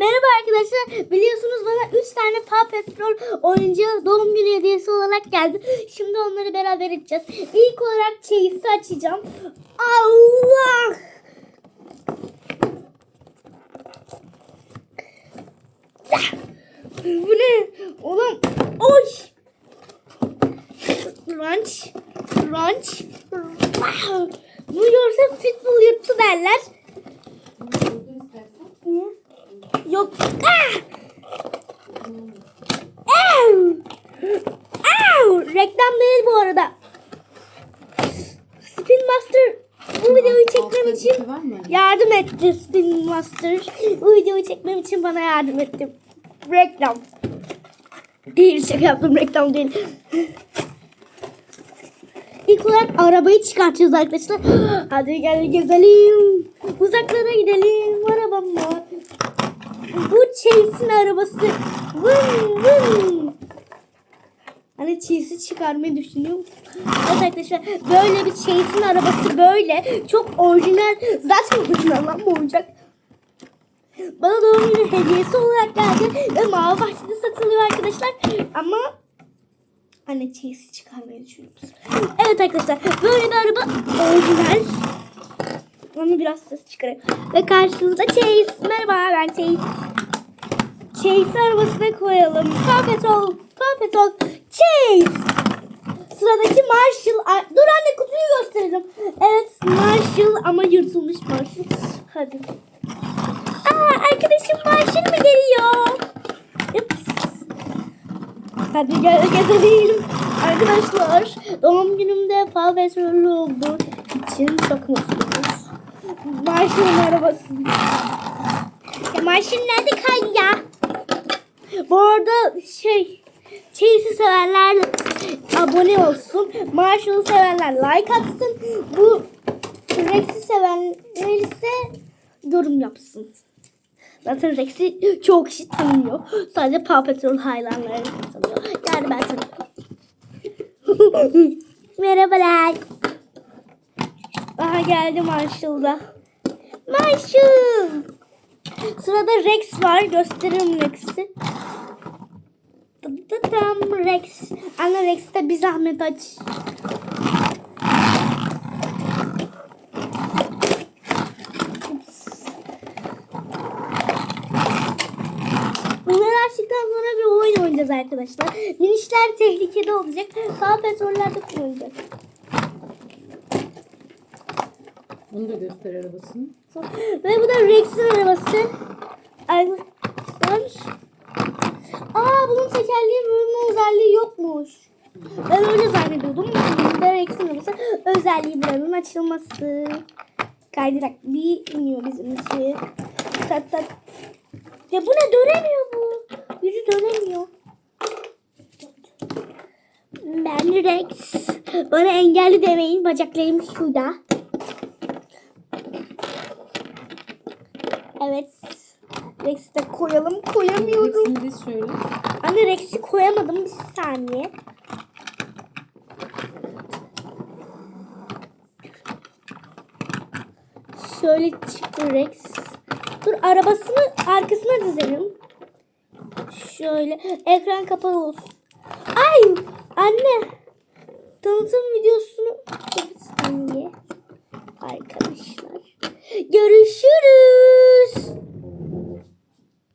Merhaba arkadaşlar. Biliyorsunuz bana 3 tane Paw Patrol oyuncağı doğum günü hediyesi olarak geldi. Şimdi onları beraber edeceğiz. İlk olarak çeyizi açacağım. Allah! Bu ne? Oğlum. Oy! Crunch. Crunch. Bu görse pitbull yuttu derler. Yok. Ah! Au! Au! Reklam değil bu arada. Spin Master bu videoyu çekmem için mı? yardım etti Spin Master. Bu videoyu çekmem için bana yardım etti. Reklam. Değil şaka yaptım reklam değil. İlk olarak arabayı çıkartacağız arkadaşlar. Hadi gel gezelim. Uzaklara gidelim. Arabam var. Bu Chase'in arabası. Vın vın. Hani Chase'i çıkarmayı düşünüyorum. Evet arkadaşlar böyle bir Chase'in arabası böyle. Çok orijinal. Zaten orijinal lan bu oyuncak. Bana doğum günü hediyesi olarak geldi. Ve Mavi Bahçe'de satılıyor arkadaşlar. Ama Anne Chase'i çıkarmayı düşünüyoruz. Evet arkadaşlar böyle bir araba orijinal. Onu biraz ses çıkarayım. Ve karşınızda Chase. Merhaba ben Chase. Chase arabasına koyalım. Paw Patrol. Paw Patrol. Chase. Sıradaki Marshall. Dur anne kutuyu göstereceğim. Evet Marshall ama yırtılmış Marshall. Hadi. Aa arkadaşım Marshall mı geliyor? Ups. Hadi gel gezelim. Arkadaşlar doğum günümde Paw Patrol'ü olduğu için çok mutluyuz. Marshall'ın arabası. Ya Marshall nerede kay ya? Bu arada şey Chase'i sevenler abone olsun. Marshall'ı sevenler like atsın. Bu Rex'i sevenler ise yorum yapsın. Zaten Rex'i çok kişi tanımıyor. Sadece Paw Patrol hayranları tanıyor. Yani ben tanıyorum. Merhabalar. Aha geldi Marshall'da. Marshall. Sırada Rex var. Gösteririm Rex'i. Dıdıdım Rex. Anne Rex'te bir zahmet aç. Bunları açtıktan sonra bir oyun oynayacağız arkadaşlar. Minişler tehlikede olacak. Daha petrollerde kullanacak. Bunu da göster arabasını. Ve bu da Rex'in arabası. Arkadaşlar. Aa bunun tekerleği bölünme özelliği yokmuş. Ben öyle zannediyordum. Bu da Rex'in arabası. Özelliği buranın açılması. Kaydırak bir iniyor bizim için. Tak tak. Ya bu ne dönemiyor bu. Yüzü dönemiyor. Ben Rex. Bana engelli demeyin. Bacaklarım şurada. Evet. Rex'i de koyalım. Koyamıyorum. Hepsini diz şöyle. Anne Rex'i koyamadım. Bir saniye. Şöyle çıktı Rex. Dur arabasını arkasına dizelim. Şöyle ekran kapalı olsun. Ay anne. Tanıtım videosunu